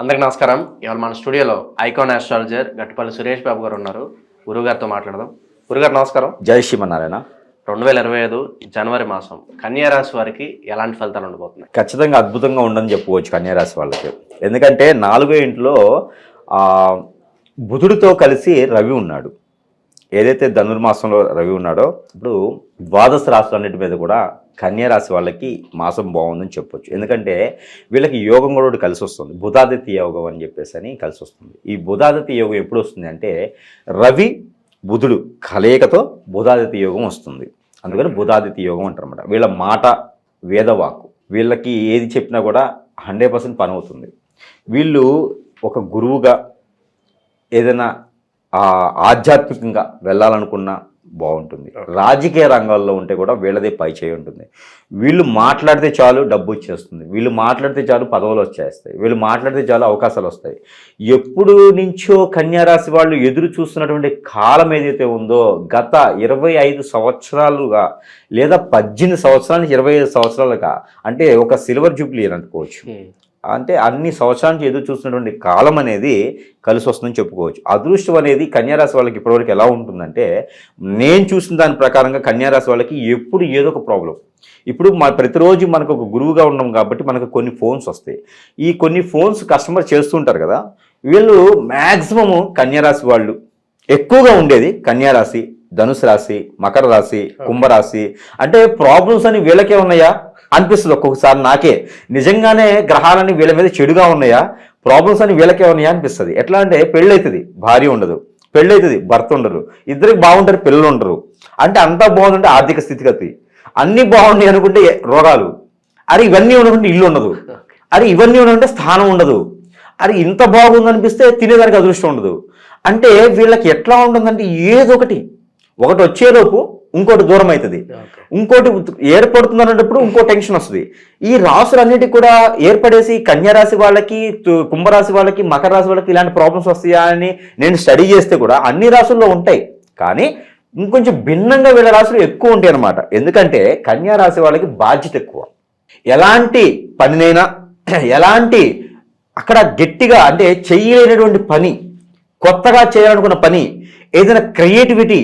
అందరికి నమస్కారం. ఇవాళ మన స్టూడియోలో ఐకాన్ ఆస్ట్రాలజర్ గట్టిపల్లి సురేష్ బాబు గారు ఉన్నారు. గురుగారితో మాట్లాడదాం. గురుగారు నమస్కారం. జై శ్రీమన్నారాయణ. రెండు వేల ఇరవై ఐదు జనవరి మాసం కన్యా రాశి వారికి ఎలాంటి ఫలితాలు ఉండబోతున్నాయి? ఖచ్చితంగా అద్భుతంగా ఉండని చెప్పుకోవచ్చు కన్యారాశి వాళ్ళకి. ఎందుకంటే నాలుగో ఇంట్లో బుధుడితో కలిసి రవి ఉన్నాడు. ఏదైతే ధనుర్మాసంలో రవి ఉన్నాడో ఇప్పుడు ద్వాదశ రాశులన్నిటి మీద కూడా కన్యారాశి వాళ్ళకి మాసం బాగుందని చెప్పొచ్చు. ఎందుకంటే వీళ్ళకి యోగం కూడా కలిసి వస్తుంది. బుధాదిత్య యోగం అని చెప్పేసి అని కలిసి వస్తుంది. ఈ బుధాదిత్య యోగం ఎప్పుడు వస్తుంది అంటే రవి బుధుడు కలయికతో బుధాదిత్య యోగం వస్తుంది. అందుకని బుధాదిత్య యోగం అంటారన్నమాట వీళ్ళ మాట వేదవాకు వీళ్ళకి ఏది చెప్పినా కూడా హండ్రెడ్ పర్సెంట్ పని అవుతుంది. వీళ్ళు ఒక గురువుగా ఏదైనా ఆధ్యాత్మికంగా వెళ్ళాలనుకున్నా బాగుంటుంది. రాజకీయ రంగాల్లో ఉంటే కూడా వీళ్ళదే పై చేయి ఉంటుంది. వీళ్ళు మాట్లాడితే చాలు డబ్బు వచ్చేస్తుంది. వీళ్ళు మాట్లాడితే చాలు పదవులు వచ్చేస్తాయి. వీళ్ళు మాట్లాడితే చాలు అవకాశాలు వస్తాయి. ఎప్పుడు నుంచో కన్యారాశి వాళ్ళు ఎదురు చూస్తున్నటువంటి కాలం ఏదైతే ఉందో గత ఇరవై ఐదు సంవత్సరాలుగా లేదా పద్దెనిమిది సంవత్సరాల ఇరవై ఐదు సంవత్సరాలుగా అంటే ఒక సిల్వర్ జూబ్లీ అని అనుకోవచ్చు. అంటే అన్ని సంవత్సరానికి ఎదురు చూసినటువంటి కాలం అనేది కలిసి వస్తుందని చెప్పుకోవచ్చు. అదృష్టం అనేది కన్యారాశి వాళ్ళకి ఇప్పటివరకు ఎలా ఉంటుందంటే నేను చూసిన దాని ప్రకారంగా కన్యారాశి వాళ్ళకి ఎప్పుడు ఏదో ఒక ప్రాబ్లం ఇప్పుడు మా ప్రతిరోజు మనకు ఒక గురువుగా ఉన్నాం కాబట్టి మనకు కొన్ని ఫోన్స్ వస్తాయి. ఈ కొన్ని ఫోన్స్ కస్టమర్ చేస్తుంటారు కదా వీళ్ళు మ్యాక్సిమము కన్యారాశి వాళ్ళు ఎక్కువగా ఉండేది కన్యారాశి ధనుసు రాశి మకర రాశి కుంభరాశి అంటే ప్రాబ్లమ్స్ అని వీళ్ళకే ఉన్నాయా? అనిపిస్తుంది ఒక్కొక్కసారి నాకే. నిజంగానే గ్రహాలన్నీ వీళ్ళ మీద చెడుగా ఉన్నాయా? ప్రాబ్లమ్స్ అని వీళ్ళకే ఉన్నాయా? అనిపిస్తుంది. ఎట్లా అంటే పెళ్ళి అవుతుంది భార్య ఉండదు. పెళ్ళి అవుతుంది భర్త ఉండరు. ఇద్దరికి బాగుంటారు పిల్లలు ఉండరు. అంటే అంతా బాగుందంటే ఆర్థిక స్థితిగతి. అన్నీ బాగున్నాయి అనుకుంటే రోగాలు. అరే ఇవన్నీ ఉండకుంటే ఇల్లు ఉండదు. అరే ఇవన్నీ ఉండకుంటే స్థానం ఉండదు. అరే ఇంత బాగుంది అనిపిస్తే తినేదానికి అదృష్టం ఉండదు. అంటే వీళ్ళకి ఎట్లా ఉంటుందంటే ఏదో ఒకటి. ఒకటి వచ్చేలోపు ఇంకోటి దూరం అవుతుంది ఇంకోటి ఏర్పడుతుంది అన్నప్పుడు ఇంకో టెన్షన్ వస్తుంది. ఈ రాసులన్నిటికీ కూడా ఏర్పడేసి కన్యా రాశి వాళ్ళకి కుంభరాశి వాళ్ళకి మకర రాశి వాళ్ళకి ఇలాంటి ప్రాబ్లమ్స్ వస్తాయా అని నేను స్టడీ చేస్తే కూడా అన్ని రాసుల్లో ఉంటాయి. కానీ ఇంకొంచెం భిన్నంగా వీళ్ళ రాశులు ఎక్కువ ఉంటాయి అన్నమాట. ఎందుకంటే కన్యా రాశి వాళ్ళకి బాధ్యత ఎక్కువ. ఎలాంటి పనినైనా ఎలాంటి అక్కడ గట్టిగా అంటే చెయ్యలేనటువంటి పని కొత్తగా చేయాలనుకున్న పని ఏదైనా క్రియేటివిటీ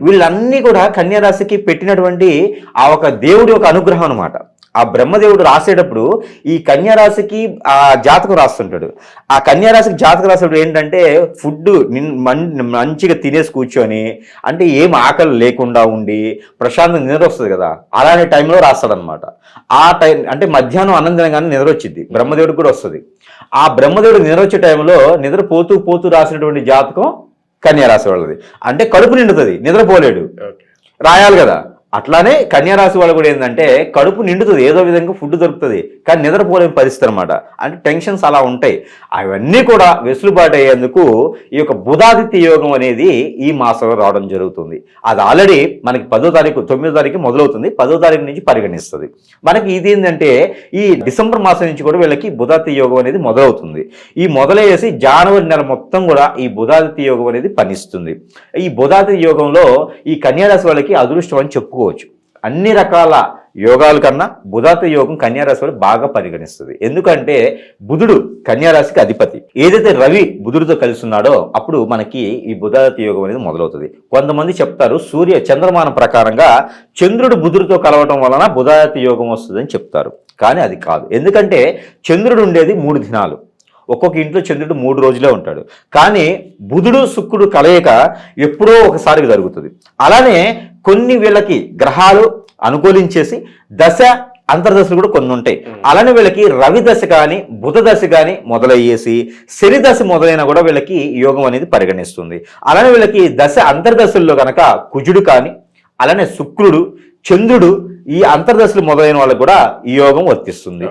వీళ్ళన్నీ కూడా కన్యారాశికి పెట్టినటువంటి ఆ ఒక దేవుడి ఒక అనుగ్రహం అనమాట ఆ బ్రహ్మదేవుడు రాసేటప్పుడు ఈ కన్యారాశికి ఆ జాతకం రాస్తుంటాడు. ఆ కన్యారాశికి జాతకం రాసేటప్పుడు ఏంటంటే ఫుడ్ మంచిగా తినేసి కూర్చొని అంటే ఏం ఆకలి లేకుండా ఉండి ప్రశాంతంగా నిద్ర వస్తుంది కదా అలాంటి టైంలో రాస్తాడనమాట ఆ టైం అంటే మధ్యాహ్నం అనంతరంగానే తినగానే నిద్ర వచ్చింది బ్రహ్మదేవుడికి కూడా వస్తుంది. ఆ బ్రహ్మదేవుడు నిద్ర వచ్చే టైంలో నిద్ర పోతూ పోతూ రాసినటువంటి జాతకం కన్యా రాశి వాళ్ళది. అంటే కడుపు నిండుతుంది నిద్రపోలేడు. రాయాలి కదా. అట్లానే కన్యారాశి వాళ్ళు కూడా ఏంటంటే కడుపు నిండుతుంది ఏదో విధంగా ఫుడ్ దొరుకుతుంది కానీ నిద్రపోలేని పరిస్థితి అనమాట అంటే టెన్షన్స్ అలా ఉంటాయి. అవన్నీ కూడా వెసులుబాటు అయ్యేందుకు ఈ యొక్క బుధాదిత్య యోగం అనేది ఈ మాసంలో రావడం జరుగుతుంది. అది ఆల్రెడీ మనకి పదో తారీఖు తొమ్మిదో తారీఖు మొదలవుతుంది. పదో తారీఖు నుంచి పరిగణిస్తుంది. మనకి ఇది ఏంటంటే ఈ డిసెంబర్ మాసం నుంచి కూడా వీళ్ళకి బుధాదిత్య యోగం అనేది మొదలవుతుంది. ఈ మొదలయ్యేసి జనవరి నెల మొత్తం కూడా ఈ బుధాదిత్య యోగం అనేది పనిస్తుంది. ఈ బుధాదిత్య యోగంలో ఈ కన్యారాశి వాళ్ళకి అదృష్టం అని చెప్పుకోవచ్చు. అన్ని రకాల యోగాల కన్నా బుధాత యోగం కన్యారాశి వాళ్ళు బాగా పరిగణిస్తుంది. ఎందుకంటే బుధుడు కన్యారాశికి అధిపతి. ఏదైతే రవి బుధుడితో కలిసి ఉన్నాడో అప్పుడు మనకి ఈ బుధాత యోగం అనేది మొదలవుతుంది. కొంతమంది చెప్తారు సూర్య చంద్రమానం ప్రకారంగా చంద్రుడు బుధుడితో కలవటం వలన బుధాత యోగం వస్తుందని చెప్తారు. కానీ అది కాదు. ఎందుకంటే చంద్రుడు ఉండేది మూడు దినాలు. ఒక్కొక్క ఇంట్లో చంద్రుడు మూడు రోజులే ఉంటాడు. కానీ బుధుడు శుక్రుడు కలయిక ఎప్పుడో ఒకసారి జరుగుతుంది. అలానే కొన్ని వీళ్ళకి గ్రహాలు అనుకూలించేసి దశ అంతర్దశలు కూడా కొన్ని ఉంటాయి. అలానే వీళ్ళకి రవి దశ కానీ బుధ దశ కానీ మొదలయ్యేసి శని దశ మొదలైన కూడా వీళ్ళకి యోగం అనేది పరిగణిస్తుంది. అలానే వీళ్ళకి దశ అంతర్దశల్లో గనక కుజుడు కానీ అలానే శుక్రుడు చంద్రుడు ఈ అంతర్దశలు మొదలైన వాళ్ళకు కూడా ఈ యోగం వర్తిస్తుంది.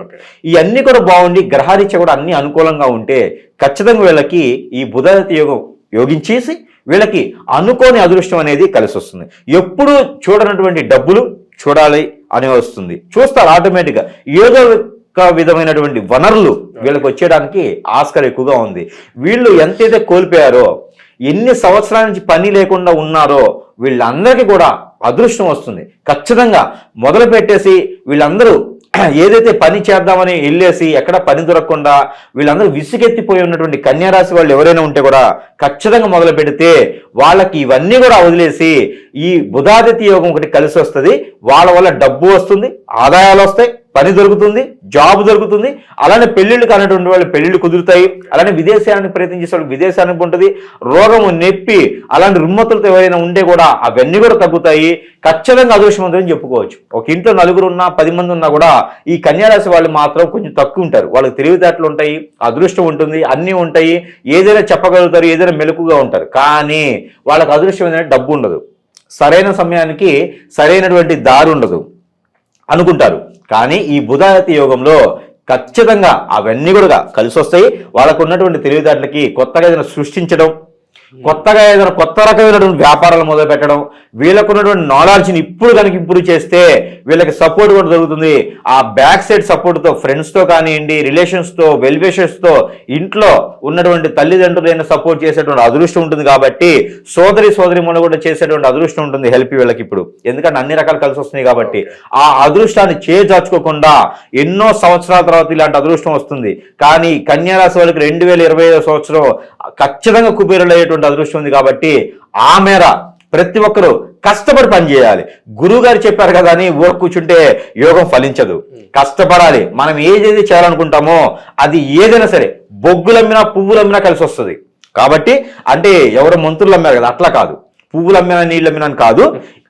ఇవన్నీ కూడా బాగుండి గ్రహారీత్య కూడా అన్ని అనుకూలంగా ఉంటే ఖచ్చితంగా వీళ్ళకి ఈ బుధాదిత్య యోగం యోగించేసి వీళ్ళకి అనుకోని అదృష్టం అనేది కలిసి వస్తుంది ఎప్పుడు చూడనటువంటి డబ్బులు చూడాలి అని వస్తుంది. చూస్తారు ఆటోమేటిక్గా. ఏదో ఒక విధమైనటువంటి వనరులు వీళ్ళకి వచ్చేయడానికి ఆస్కర్ ఎక్కువగా ఉంది. వీళ్ళు ఎంతైతే కోల్పోయారో ఎన్ని సంవత్సరాల నుంచి పని లేకుండా ఉన్నారో వీళ్ళందరికీ కూడా అదృష్టం వస్తుంది. ఖచ్చితంగా మొదలు పెట్టేసి వీళ్ళందరూ ఏదైతే పని చేద్దామని వెళ్ళేసి ఎక్కడ పని దొరకకుండా వీళ్ళందరూ విసుగెత్తిపోయి ఉన్నటువంటి కన్యారాశి వాళ్ళు ఎవరైనా ఉంటే కూడా ఖచ్చితంగా మొదలు పెడితే వాళ్ళకి ఇవన్నీ కూడా వదిలేసి ఈ బుధాదిత్య యోగం ఒకటి కలిసి వస్తుంది. వాళ్ళ వల్ల డబ్బు వస్తుంది ఆదాయాలు వస్తాయి పని దొరుకుతుంది జాబ్ దొరుకుతుంది. అలానే పెళ్ళిళ్ళు కానటువంటి వాళ్ళు పెళ్ళిళ్ళు కుదురుతాయి. అలానే విదేశానికి ప్రయత్నించే వాళ్ళు వాళ్ళకి విదేశానికి ఉంటుంది. రోగము నొప్పి అలాంటి రుమ్మతులతో ఎవరైనా ఉంటే కూడా అవన్నీ కూడా తగ్గుతాయి. ఖచ్చితంగా అదృష్టవంతులని చెప్పుకోవచ్చు. ఒక ఇంట్లో నలుగురు ఉన్నా పది మంది ఉన్నా కూడా ఈ కన్యారాశి వాళ్ళు మాత్రం కొంచెం తక్కువ ఉంటారు. వాళ్ళకి తెలివితేటలు ఉంటాయి అదృష్టం ఉంటుంది అన్నీ ఉంటాయి. ఏదైనా చెప్పగలుగుతారు ఏదైనా మెలకుగా ఉంటారు. కానీ వాళ్ళకి అదృష్టం ఏంటంటే డబ్బు ఉండదు. సరైన సమయానికి సరైనటువంటి దారి ఉండదు అనుకుంటారు. కానీ ఈ బుధాయతి యోగంలో ఖచ్చితంగా అవన్నీ కూడా కలిసి వస్తాయి వాళ్ళకు ఉన్నటువంటి తెలివితేటలకి కొత్తగా ఏదైనా సృష్టించడం కొత్తగా ఏదైనా కొత్త రకమైనటువంటి వ్యాపారాలు మొదలు పెట్టడం వీళ్ళకు ఉన్నటువంటి నాలెడ్జ్ని ఇప్పుడు కనుక ఇంప్రూవ్ చేస్తే వీళ్ళకి సపోర్ట్ కూడా దొరుకుతుంది. ఆ బ్యాక్ సైడ్ సపోర్ట్తో ఫ్రెండ్స్తో కానివ్వండి రిలేషన్స్తో వెల్విషర్స్తో ఇంట్లో ఉన్నటువంటి తల్లిదండ్రులైన సపోర్ట్ చేసేటువంటి అదృష్టం ఉంటుంది కాబట్టి సోదరి సోదరి మొన్న కూడా చేసేటువంటి అదృష్టం ఉంటుంది హెల్ప్ వీళ్ళకి ఇప్పుడు. ఎందుకంటే అన్ని రకాలు కలిసి వస్తున్నాయి కాబట్టి. ఆ అదృష్టాన్ని చేజార్చుకోకుండా ఎన్నో సంవత్సరాల తర్వాత ఇలాంటి అదృష్టం వస్తుంది. కానీ కన్యారాశి వాళ్ళకి రెండు వేల ఇరవై ఐదో సంవత్సరం ఖచ్చితంగా కుబేరులు అయ్యేటువంటి అదృష్టం ఉంది కాబట్టి ఆ మేర ప్రతి ఒక్కరూ కష్టపడి పని చేయాలి గురువు గారు చెప్పారు కదా అని ఊరు కూర్చుంటే యోగం ఫలించదు. కష్టపడాలి. మనం ఏదేది చేయాలనుకుంటామో అది ఏదైనా సరే బొగ్గులమ్మినా పువ్వులమ్మినా కలిసి వస్తుంది. కాబట్టి అంటే ఎవరు మంత్రులు అమ్మారు కదా అట్లా కాదు. పువ్వులు అమ్మినా నీళ్ళు అమ్మినా అని కాదు.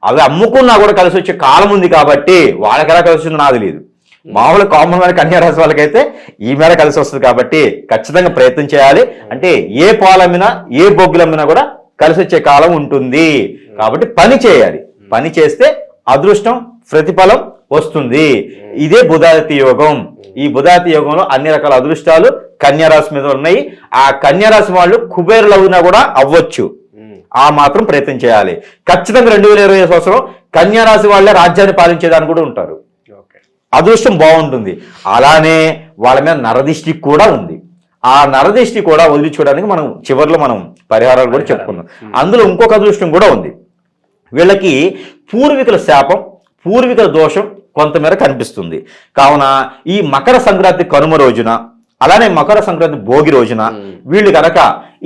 అవి అమ్ముకున్నా కూడా కలిసి వచ్చే కాలం ఉంది కాబట్టి వాళ్ళకి ఎలా కలిసి వస్తుందో నాకు తెలియదు. మామూలు కామన్ మ్యాన్ కన్యారాశి వాళ్ళకైతే ఈ మేర కలిసి వస్తుంది కాబట్టి ఖచ్చితంగా ప్రయత్నం చేయాలి. అంటే ఏ పాలమ్మినా ఏ బొగ్గులమ్మినా కూడా కలిసి వచ్చే కాలం ఉంటుంది. కాబట్టి పని చేయాలి. పని చేస్తే అదృష్టం ప్రతిఫలం వస్తుంది. ఇదే బుధాదిత్య యోగం. ఈ బుధాదిత్య యోగంలో అన్ని రకాల అదృష్టాలు కన్యారాశి మీద ఉన్నాయి. ఆ కన్యారాశి వాళ్ళు కుబేరులు అవునా కూడా అవ్వచ్చు. ఆ మాత్రం ప్రయత్నం చేయాలి. ఖచ్చితంగా రెండు వేల ఇరవై సంవత్సరం కన్యారాశి వాళ్ళే రాజ్యాన్ని పాలించేదాన్ని కూడా ఉంటారు. అదృష్టం బాగుంటుంది. అలానే వాళ్ళ మీద నరదిష్టి కూడా ఉంది. ఆ నరదిష్టి కూడా వదిలించుకోవడానికి మనం చివరిలో మనం పరిహారాలు కూడా చెప్పుకున్నాం. అందులో ఇంకొక అదృష్టం కూడా ఉంది. వీళ్ళకి పూర్వీకుల శాపం పూర్వీకుల దోషం కొంతమేర కనిపిస్తుంది. కావున ఈ మకర సంక్రాంతి కనుమ రోజున అలానే మకర సంక్రాంతి భోగి రోజున వీళ్ళు కనుక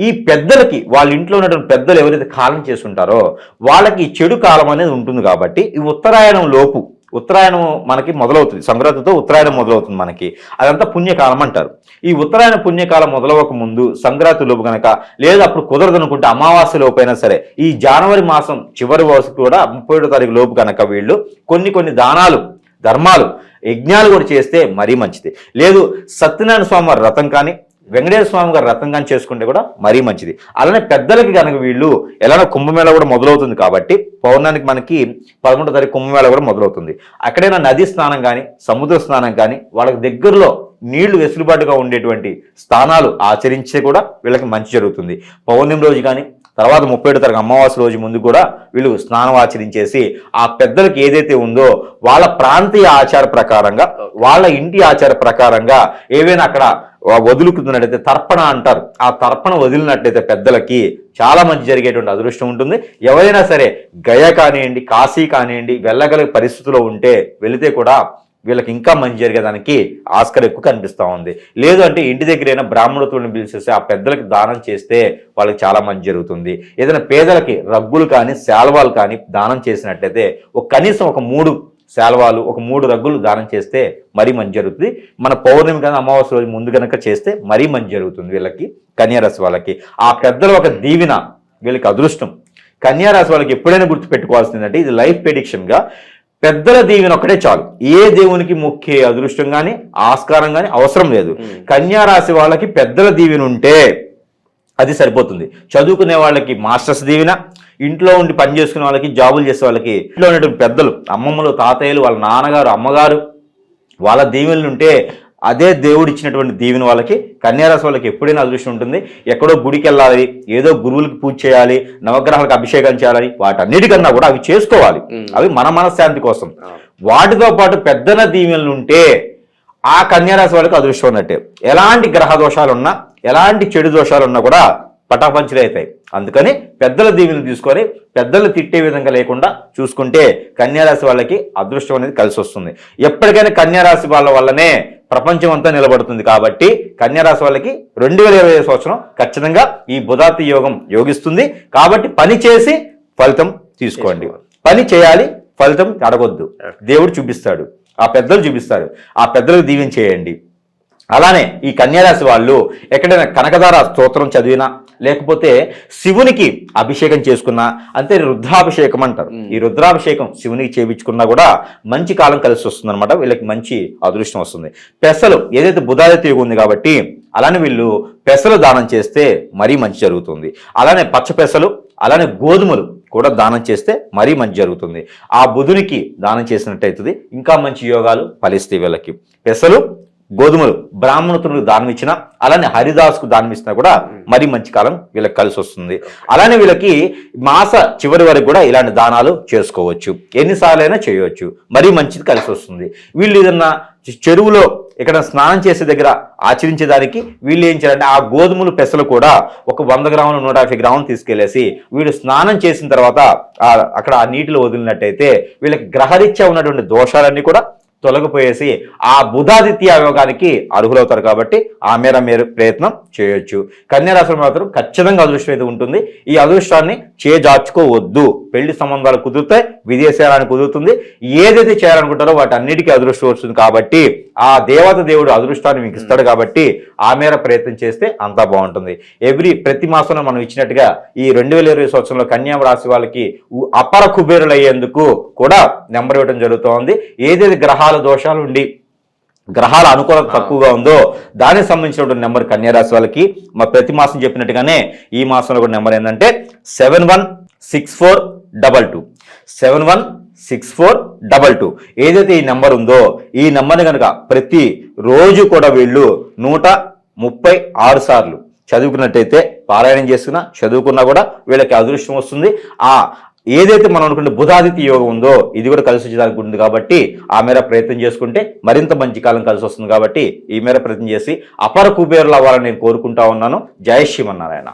ఈ పెద్దలకి వాళ్ళ ఇంట్లో ఉన్నటువంటి పెద్దలు ఎవరైతే కాలం చేస్తుంటారో వాళ్ళకి చెడు కాలం అనేది ఉంటుంది కాబట్టి ఈ ఉత్తరాయణం లోపు ఉత్తరాయణం మనకి మొదలవుతుంది. సంక్రాంతితో ఉత్తరాయణం మొదలవుతుంది మనకి. అదంతా పుణ్యకాలం అంటారు. ఈ ఉత్తరాయణ పుణ్యకాలం మొదలవక ముందు సంక్రాంతి లోపు కనుక లేదా అప్పుడు కుదరదు అనుకుంటే అమావాస్య లోపు అయినా సరే ఈ జనవరి మాసం చివరి వరకు కూడా ముప్పై ఏడో తారీఖు లోపు కనుక వీళ్ళు కొన్ని కొన్ని దానాలు ధర్మాలు యజ్ఞాలు కూడా చేస్తే మరీ మంచిది. లేదు సత్యనారాయణ స్వామి వారి రథం కానీ వెంకటేశ్వర స్వామి గారు రత్నంగా కానీ చేసుకుంటే కూడా మరీ మంచిది. అలానే పెద్దలకి కనుక వీళ్ళు ఎలానో కుంభమేళ కూడా మొదలవుతుంది కాబట్టి పౌర్ణానికి మనకి పదకొండో తారీఖు కుంభమేళ కూడా మొదలవుతుంది. అక్కడైనా నది స్నానం కానీ సముద్ర స్నానం కానీ వాళ్ళకి దగ్గరలో నీళ్ళు వెసులుబాటుగా ఉండేటువంటి స్థానాలు ఆచరించే కూడా వీళ్ళకి మంచి జరుగుతుంది. పౌర్ణమి రోజు కానీ తర్వాత ముప్పై ఏడు తరగతి అమావాస్య రోజు ముందు కూడా వీళ్ళు స్నానం ఆచరించేసి ఆ పెద్దలకు ఏదైతే ఉందో వాళ్ళ ప్రాంతీయ ఆచార ప్రకారంగా వాళ్ళ ఇంటి ఆచార ప్రకారంగా ఏవైనా అక్కడ వదులుకుతున్నట్టయితే తర్పణ అంటారు. ఆ తర్పణ వదిలినట్టయితే పెద్దలకి చాలా మంచి జరిగేటువంటి అదృష్టం ఉంటుంది. ఎవరైనా సరే గయ కానివ్వండి కాశీ కానివ్వండి వెళ్ళగలిగే పరిస్థితిలో ఉంటే వెళితే కూడా వీళ్ళకి ఇంకా మంచి జరిగేదానికి ఆస్కర్ ఎక్కువ కనిపిస్తూ ఉంది. లేదు అంటే ఇంటి దగ్గరైనా బ్రాహ్మణత్వాన్ని పిలిచేసి ఆ పెద్దలకి దానం చేస్తే వాళ్ళకి చాలా మంచి జరుగుతుంది. ఏదైనా పేదలకి రగ్గులు కానీ శాల్వాలు కానీ దానం చేసినట్టయితే ఒక కనీసం ఒక మూడు శాల్వాలు ఒక మూడు రగ్గులు దానం చేస్తే మరీ మంచి జరుగుతుంది. మన పౌర్ణమి కానీ అమావాస్య రోజు ముందు కనుక చేస్తే మరీ మంచి జరుగుతుంది వీళ్ళకి కన్యారాశి వాళ్ళకి. ఆ పెద్దల ఒక దీవెన వీళ్ళకి అదృష్టం. కన్యారాశి వాళ్ళకి ఎప్పుడైనా గుర్తుపెట్టుకోవాల్సిందంటే ఇది లైఫ్ ప్రెడిక్షన్గా పెద్దల దీవెన ఒకటే చాలు. ఏ దేవునికి ముఖ్య అదృష్టం కానీ ఆస్కారం కానీ అవసరం లేదు. కన్యా రాశి వాళ్ళకి పెద్దల దీవెన ఉంటే అది సరిపోతుంది. చదువుకునే వాళ్ళకి మాస్టర్స్ దీవెన ఇంట్లో ఉండి పని చేసుకునే వాళ్ళకి జాబులు చేసే వాళ్ళకి ఇంట్లో ఉన్నటువంటి పెద్దలు అమ్మమ్మలు తాతయ్యలు వాళ్ళ నాన్నగారు అమ్మగారు వాళ్ళ దీవెనలు ఉంటే అదే దేవుడు ఇచ్చినటువంటి దీవెన వాళ్ళకి కన్యారాశి వాళ్ళకి ఎప్పుడైనా అదృష్టం ఉంటుంది. ఎక్కడో గుడికి వెళ్ళాలి ఏదో గురువులకి పూజ చేయాలి నవగ్రహాలకు అభిషేకం చేయాలి వాటన్నిటికన్నా కూడా అవి చేసుకోవాలి. అవి మన మనశ్శాంతి కోసం. వాటితో పాటు పెద్దన దీవెనలు ఉంటే ఆ కన్యారాశి వాళ్ళకి అదృష్టం ఉన్నట్టే. ఎలాంటి గ్రహ దోషాలు ఉన్నా ఎలాంటి చెడు దోషాలు ఉన్నా కూడా పటాపంచలు అవుతాయి. అందుకని పెద్దల దీవెనలు తీసుకొని పెద్దలు తిట్టే విధంగా లేకుండా చూసుకుంటే కన్యారాశి వాళ్ళకి అదృష్టం అనేది కలిసి వస్తుంది. ఎప్పటికైనా కన్యారాశి వాళ్ళ వల్లనే ప్రపంచం అంతా నిలబడుతుంది కాబట్టి కన్యారాశి వాళ్ళకి రెండు వేల ఇరవై సంవత్సరం ఖచ్చితంగా ఈ బుధాతి యోగం యోగిస్తుంది. కాబట్టి పని చేసి ఫలితం తీసుకోండి. పని చేయాలి ఫలితం అడగొద్దు. దేవుడు చూపిస్తాడు. ఆ పెద్దలు చూపిస్తారు. ఆ పెద్దలకు దీవెన చేయండి. అలానే ఈ కన్యారాశి వాళ్ళు ఎక్కడైనా కనకదార స్తోత్రం చదివినా లేకపోతే శివునికి అభిషేకం చేసుకున్నా అంతే రుద్రాభిషేకం అంటారు. ఈ రుద్రాభిషేకం శివునికి చేయించుకున్నా కూడా మంచి కాలం కలిసి వస్తుంది అనమాట వీళ్ళకి మంచి అదృష్టం వస్తుంది. పెసలు ఏదైతే బుధాదిత్య యుగం ఉంది కాబట్టి అలానే వీళ్ళు పెసలు దానం చేస్తే మరీ మంచి జరుగుతుంది. అలానే పచ్చ పెసలు అలానే గోధుమలు కూడా దానం చేస్తే మరీ మంచి జరుగుతుంది. ఆ బుధునికి దానం చేసినట్టయితుంది. ఇంకా మంచి యోగాలు ఫలిస్తాయి వీళ్ళకి. పెసలు గోధుమలు బ్రాహ్మణులకు దానం ఇచ్చినా అలానే హరిదాస్కు దానం ఇచ్చినా కూడా మరీ మంచి కాలం వీళ్ళకి కలిసి వస్తుంది. అలానే వీళ్ళకి మాస చివరి వరకు కూడా ఇలాంటి దానాలు చేసుకోవచ్చు. ఎన్నిసార్లైనా చేయవచ్చు. మరీ మంచిది కలిసి వస్తుంది. వీళ్ళు ఏదన్నా చెరువులో ఇక్కడ స్నానం చేసే దగ్గర ఆచరించేదానికి వీళ్ళు ఏం చేయాలంటే ఆ గోధుమలు పెసలు కూడా ఒక వంద గ్రాములు నూట యాభై గ్రాములు తీసుకెళ్ళేసి వీళ్ళు స్నానం చేసిన తర్వాత అక్కడ ఆ నీటిలో వదిలినట్టయితే వీళ్ళకి గ్రహరీత్యా ఉన్నటువంటి దోషాలన్నీ కూడా తొలగిపోయేసి ఆ బుధాదిత్య యోగానికి అర్హులవుతారు కాబట్టి ఆ మేర మీరు ప్రయత్నం చేయొచ్చు. కన్యారాశి మాత్రం ఖచ్చితంగా అదృష్టం అయితే ఉంటుంది. ఈ అదృష్టాన్ని చేజార్చుకోవద్దు. పెళ్ళి సంబంధాలు కుదురుతాయి విదేశాలను కుదురుతుంది. ఏదైతే చేయాలనుకుంటారో వాటి అన్నిటికీ అదృష్టం వస్తుంది కాబట్టి ఆ దేవత దేవుడు అదృష్టాన్ని మీకు ఇస్తాడు కాబట్టి ఆ మేర ప్రయత్నం చేస్తే అంతా బాగుంటుంది. ఎవ్రీ ప్రతి మాసంలో మనం ఇచ్చినట్టుగా ఈ రెండు వేల ఇరవై సంవత్సరంలో కన్యా రాశి వాళ్ళకి అపర కుబేరులు అయ్యేందుకు కూడా నెంబర్ ఇవ్వడం జరుగుతోంది. ఏదైతే గ్రహాల దోషాలు ఉండి గ్రహాల అనుకూలత తక్కువగా ఉందో దానికి సంబంధించినటువంటి నెంబర్ కన్యారాశి వాళ్ళకి మా ప్రతి మాసం చెప్పినట్టుగానే ఈ మాసంలో కూడా నెంబర్ ఏంటంటే seven one six four double two. Seven one six four double two. ఏదైతే ఈ నెంబర్ ఉందో ఈ నెంబర్ని కనుక ప్రతి రోజు కూడా వీళ్ళు నూట ముప్పై ఆరు సార్లు చదువుకున్నట్టయితే పారాయణం చేసుకున్నా చదువుకున్నా కూడా వీళ్ళకి అదృష్టం వస్తుంది. ఆ ఏదైతే మనం అనుకున్న బుధాదిత్య యోగం ఉందో ఇది కూడా కలిసి వచ్చేదానికి ఉంది కాబట్టి ఆ మేర ప్రయత్నం చేసుకుంటే మరింత మంచి కాలం కలిసి వస్తుంది కాబట్టి ఈ మేర ప్రయత్నం చేసి అపర కుబేరులు అవ్వాలని నేను కోరుకుంటా ఉన్నాను. జయ శ్రీమన్నారాయణ.